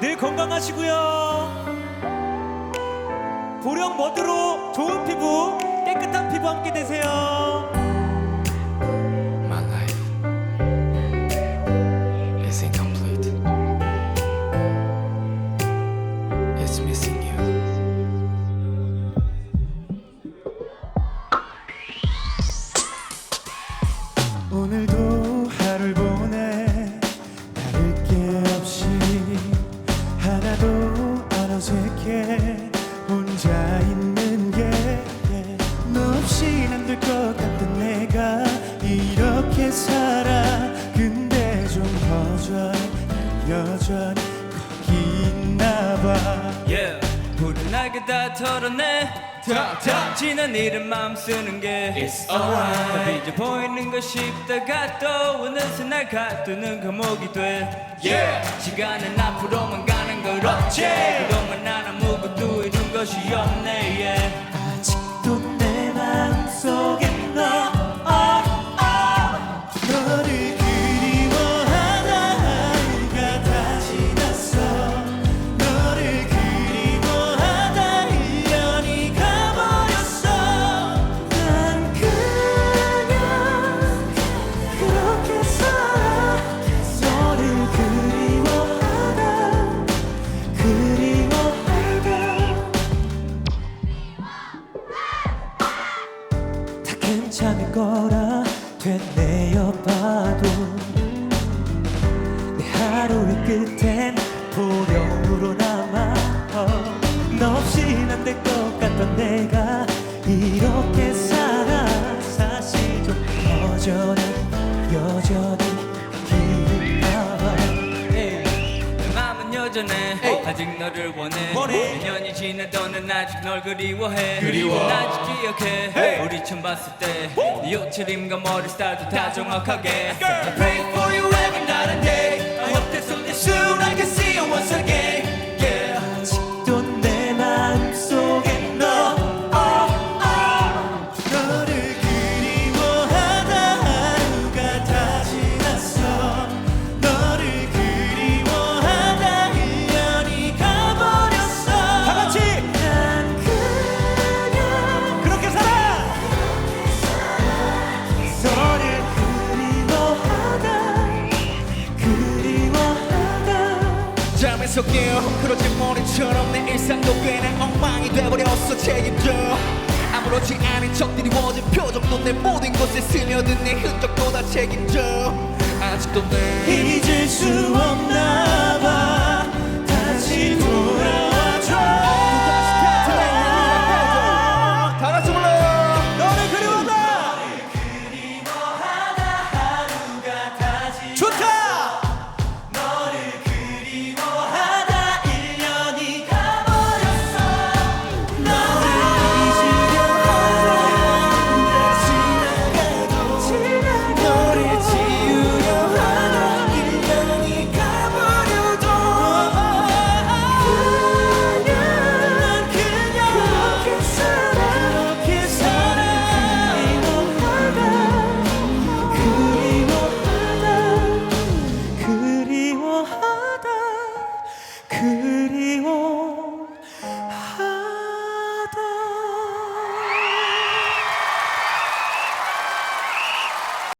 늘 건강하시고요. 보령 모드로 좋은 피부, 깨끗한 피부 함께 되세요. 여전히 거기 있나 봐 yeah. 불을 날개 다 털어내. 탁탁 지난 일은 마음 쓰는 게 It's alright. 이제 보이는 거 싶다가 또 어느새 날 가두는 감옥이 돼. Yeah. 시간은 앞으로만 가는 걸 어째? 그동안 난 아무것도 이룬 것이 없네. Yeah. 괜찮을 거라 되뇌어 봐도 내 하루의 끝엔 보령으로 남아 어, 너 없인 안될 것 같던 내가 이렇게 살아 사실 좀 여전히 마음은 여전해 아직 너를 원해. 원해. 2년이 지나도 난 아직 널 그리워해. 그리워. 난 아직 기억해. 우리 처음 봤을 때네 옷차림과 머리 스타일도 다 정확하게 깨어 헝클어진 머리처럼 내 일상도 꽤나 엉망이 돼버렸어 책임져 아무렇지 않은 척 드리워진 표정도 내 모든 곳에 스며든 내 흔적도 다 책임져. 아직도 내 잊을 수 없는